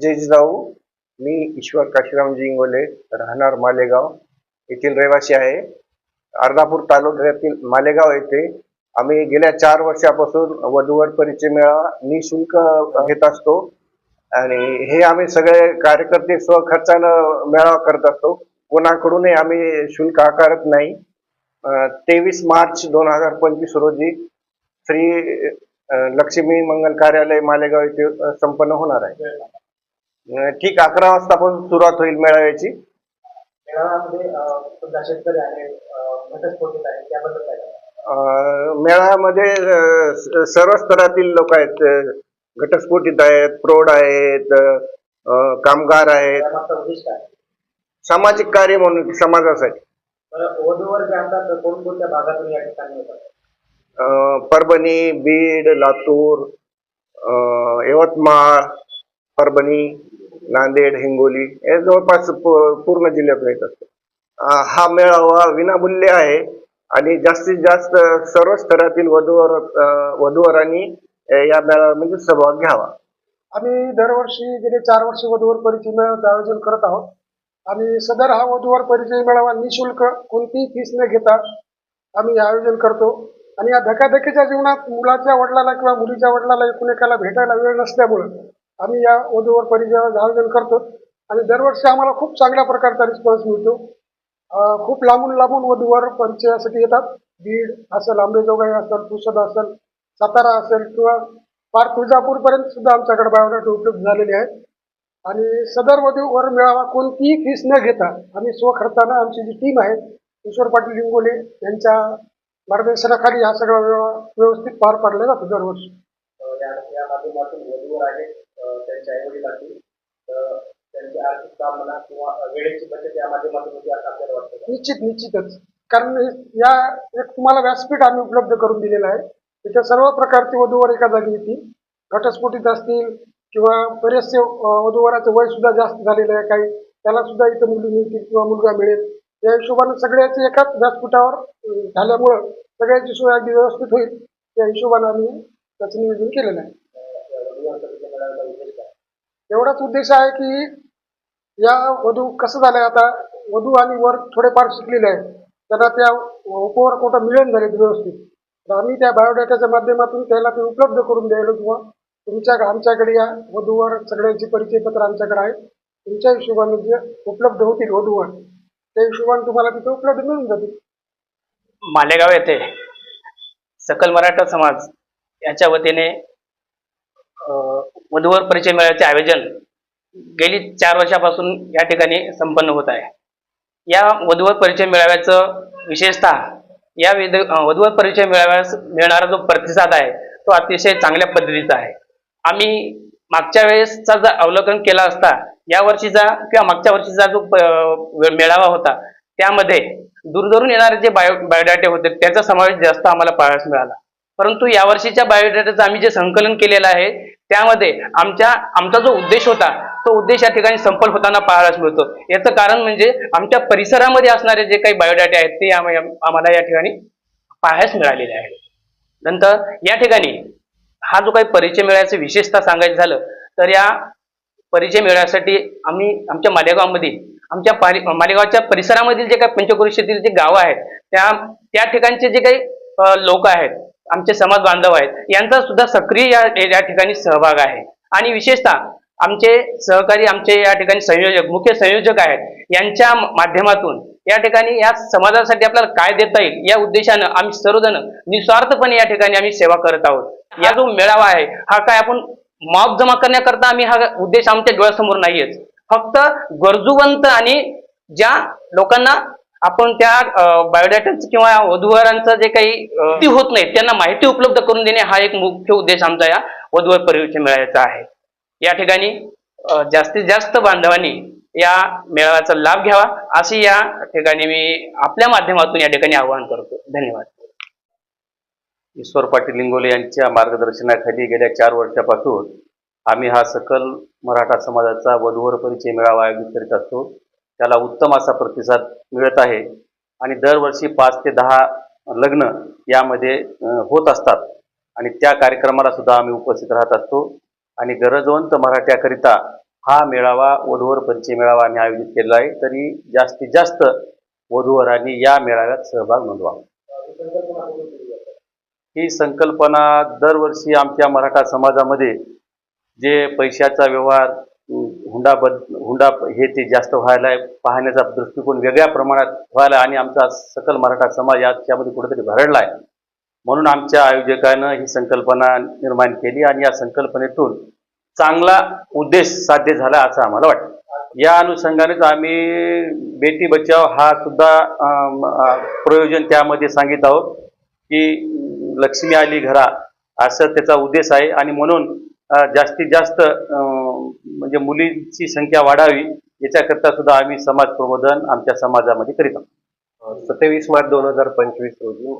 जय जिजाऊ मी ईश्वर काशीराम जिंगोले राहणार मालेगाव. येथील रहिवासी आहे. अर्धापूर तालुक्यातील मालेगाव येथे आम्ही गेल्या चार वर्षापासून वधूवर परिचय मेळावा निशुल्क घेत असतो. आणि हे आम्ही सगळे कार्यकर्ते स्वखर्चानं मेळावा करत असतो. कोणाकडूनही आम्ही शुल्क आकारत नाही. तेवीस मार्च दोन हजार पंचवीस रोजी श्री लक्ष्मी मंगल कार्यालय मालेगाव येथे संपन्न होणार आहे. ठीक अकरा वाजतापासून सुरुवात होईल मेळाव्याची. मेळाव्यामध्ये सर्व स्तरातील लोक आहेत घटस्फोटित आहेत प्रौढ आहेत कामगार आहेत. सामाजिक कार्य म्हणून समाजासाठी. परभणी बीड लातूर यवतमाळ परभणी नांदेड हिंगोली हे जवळपास पूर्ण जिल्ह्यातून येत असतो. हा मेळावा विनामूल्य आहे आणि जास्तीत जास्त सर्व स्तरातील वधूवर वधूवरांनी या मेळाव्यामध्ये म्हणजे सहभाग घ्यावा. आम्ही दरवर्षी गेले चार वर्ष वधूवर परिचय मेळाव्याचं आयोजन करत आहोत. आणि सदर हा वधूवर परिचय मेळावा निशुल्क कोणतीही फीस न घेता आम्ही आयोजन करतो. आणि या धकाधकीच्या जीवनात मुलाच्या वडिलाला किंवा मुलीच्या वडिलाला एकूण एकाला भेटायला वेळ नसल्यामुळं आम्ही या वधूवर परिचयाचं आयोजन करतो आणि दरवर्षी आम्हाला खूप चांगल्या प्रकारचा रिस्पॉन्स मिळतो. खूप लांबून लांबून वधूवर परिचयासाठी येतात. बीड असेल आंबेजोगाई असेल पुसद असेल सातारा असेल किंवा पार तुळजापूरपर्यंत सुद्धा आमच्याकडे बायोडाटा उपलब्ध झालेले आहेत. आणि सदर वधूवर मेळावा कोणतीही फीस न घेता आम्ही स्वखर्चानं आमची जी टीम आहे ईश्वर पाटील लिंगोले यांच्या मार्गदर्शनाखाली हा सगळा व्यवस्थित पार पाडला जातो दरवर्षी. त्यांच्या आईवडील असतील त्यांची आर्थिक काम म्हणा किंवा वेळेची बचत या माध्यमातून होते असं आपल्याला वाटतं? निश्चित निश्चितच. कारण या एक तुम्हाला व्यासपीठ आम्ही उपलब्ध करून दिलेलं आहे. तिथे सर्व प्रकारचे वधूवर एका जागी येतील. घटस्फोटित असतील किंवा बरेचसे वधूवराचं वय सुद्धा जास्त झालेलं आहे काही. त्याला सुद्धा इथं मुली मिळतील किंवा मुलगा मिळेल. या हिशोबाने सगळ्याची एकाच व्यासपीठावर झाल्यामुळं सगळ्याची सोय अगदी व्यवस्थित होईल. त्या हिशोबाने आम्ही त्याचं नियोजन केलेलं आहे. एवढाच उद्देश आहे की या वधू कसं झालंय आता? वधू आणि वर थोडेफार शिकलेले आहेत. त्यांना त्या उपवर कुठं मिळून झाले व्यवस्थित. तर आम्ही त्या बायोडेटाच्या माध्यमातून त्याला ते उपलब्ध करून द्यायला किंवा तुमच्या आमच्याकडे या वधूवर सगळ्यांची परिचयपत्र आमच्याकडे आहे. तुमच्या हिशोबाने जे उपलब्ध होतील वधूवर त्या हिशोबाने तुम्हाला तिथे उपलब्ध मिळून जातील. मालेगाव येथे सकल मराठा समाज यांच्या वतीने वधूवर परिचय मेळाव्याचे आयोजन गेली चार वर्षापासून या ठिकाणी संपन्न होत आहे. या वधूवर परिचय मेळाव्याचं विशेषतः या विध वधूवर परिचय मेळाव्यास मिळणारा जो प्रतिसाद आहे तो अतिशय चांगल्या पद्धतीचा आहे. आम्ही मागच्या वेळेसचा जर अवलोकन केला असता या वर्षीचा किंवा मागच्या वर्षीचा जो मेळावा होता त्यामध्ये दूरदूरून येणारे जे बायो बायोडाटे होते त्याचा समावेश जास्त आम्हाला पाहायला मिळाला. परंतु यावर्षीच्या बायोडेटाचं आम्ही जे संकलन केलेलं आहे त्यामध्ये आमच्या आमचा जो उद्देश होता तो उद्देश या ठिकाणी संपल होताना पाहायला मिळतो. याचं कारण म्हणजे आमच्या परिसरामध्ये असणारे जे काही बायोडाटे आहेत ते आम्हाला या ठिकाणी पाहायला मिळालेले आहे नंतर या ठिकाणी हा जो काही परिचय मेळ्याचं विशेषतः सांगायचं झालं तर या परिचय मेळ्यासाठी आम्ही आमच्या मालेगावमध्ये आमच्या मालेगावच्या परिसरामधील जे काही पंचक्रोशीतील जे गावं आहेत त्या त्या ठिकाणचे जे काही लोक आहेत आमचे समाज बांधव आहेत यांचा सुद्धा सक्रिय या या ठिकाणी सहभाग आहे. आणि विशेषतः आमचे सहकारी आमचे या ठिकाणी संयोजक मुख्य संयोजक आहेत यांच्या माध्यमातून या ठिकाणी या समाजासाठी आपल्याला काय देता येईल या उद्देशानं आम्ही सर्वजण निस्वार्थपणे या ठिकाणी आम्ही सेवा करत आहोत. या जो मेळावा आहे हा काय आपण मॉब जमा करण्याकरता आम्ही हा उद्देश आमच्या डोळ्यासमोर नाहीयेच फक्त गरजूवंत आणि ज्या लोकांना आपण त्या बायोडाटाचं किंवा वधूवरांचं जे काही ती होत नाही त्यांना माहिती उपलब्ध करून देणे हा एक मुख्य उद्देश आमचा या वधूवर परिचय मेळाव्याचा आहे. या ठिकाणी जास्तीत जास्त बांधवांनी या मेळाव्याचा लाभ घ्यावा अशी या ठिकाणी मी आपल्या माध्यमातून या ठिकाणी आवाहन करतो. धन्यवाद. ईश्वर पाटील लिंगोले यांच्या मार्गदर्शनाखाली गेल्या चार वर्षापासून आम्ही हा सकल मराठा समाजाचा वधूवर परिचय मेळावा आयोजित करीत असतो. त्याला उत्तम असा प्रतिसाद मिळत आहे. आणि दरवर्षी पाच ते दहा लग्न यामध्ये होत असतात. आणि त्या कार्यक्रमाला सुद्धा आम्ही उपस्थित राहत असतो. आणि गरजवंत मराठ्याकरिता हा मेळावा वधूवर परिचय मेळावा आम्ही आयोजित केलेला आहे. तरी जास्तीत जास्त वधूवरांनी या मेळाव्यात सहभाग नोंदवावा ही संकल्पना दरवर्षी आमच्या मराठा समाजामध्ये जे पैशाचा व्यवहार हुंडा बद हुंडा हे ते जास्त व्हायला पाहण्याचा दृष्टिकोन वेगळ्या प्रमाणात व्हायला आणि आमचा सकल मराठा समाज याच्यामध्ये कुठेतरी भरडला आहे म्हणून आमच्या आयोजकानं ही संकल्पना निर्माण केली आणि या संकल्पनेतून चांगला उद्देश साध्य झाला असं आम्हाला वाटतं. या अनुषंगानेच आम्ही बेटी बचाव हा सुद्धा प्रयोजन त्यामध्ये सांगित आहोत की लक्ष्मी आली घरा असं त्याचा उद्देश आहे आणि म्हणून जास्तीत जास्त म्हणजे मुलींची संख्या वाढावी याच्याकरता सुद्धा आम्ही समाज प्रबोधन आमच्या समाजामध्ये करीत आहोत. सत्तावीस मार्च दोन हजार पंचवीस रोजी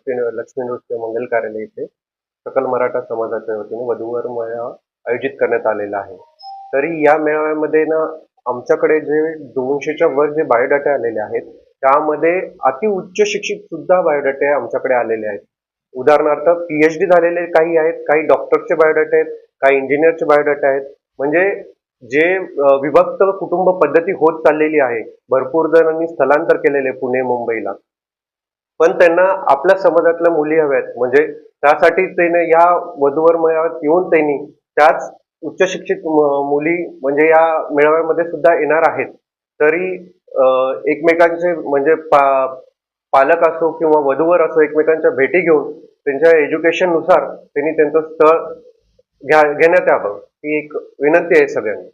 श्री लक्ष्मी नृत्य मंगल कार्यालय इथे सकल मराठा समाजाच्या वतीने वधूवर मेळावा आयोजित करण्यात आलेला आहे. तरी या मेळाव्यामध्ये ना आमच्याकडे जे दोनशेच्या वर जे बायोडाटे आलेले आहेत त्यामध्ये अति उच्च शिक्षित सुद्धा बायोडाटे आमच्याकडे आलेले आहेत. उदाहरणार्थ पीएच डी झालेले काही आहेत काही डॉक्टरचे बायोडाटे आहेत काही इंजिनियरचे बायोडाटा आहेत. म्हणजे जे विभक्त कुटुंब पद्धती होत चाललेली आहे भरपूर जणांनी स्थलांतर केलेले पुणे मुंबईला. पण त्यांना आपल्या समाजातल्या मुली हव्यात. म्हणजे त्यासाठी त्याने या वधूवर मेळाव्यात येऊन त्यांनी त्याच उच्च शिक्षित मुली म्हणजे या मेळाव्यामध्ये सुद्धा येणार आहेत. तरी एकमेकांचे म्हणजे पा पालक असो किंवा वधूवर असो एकमेकांच्या भेटी घेऊन त्यांच्या एज्युकेशननुसार त्यांनी त्यांचं स्थळ घ्या घेण्यात यावं. ही एक विनंती आहे सगळ्यांना.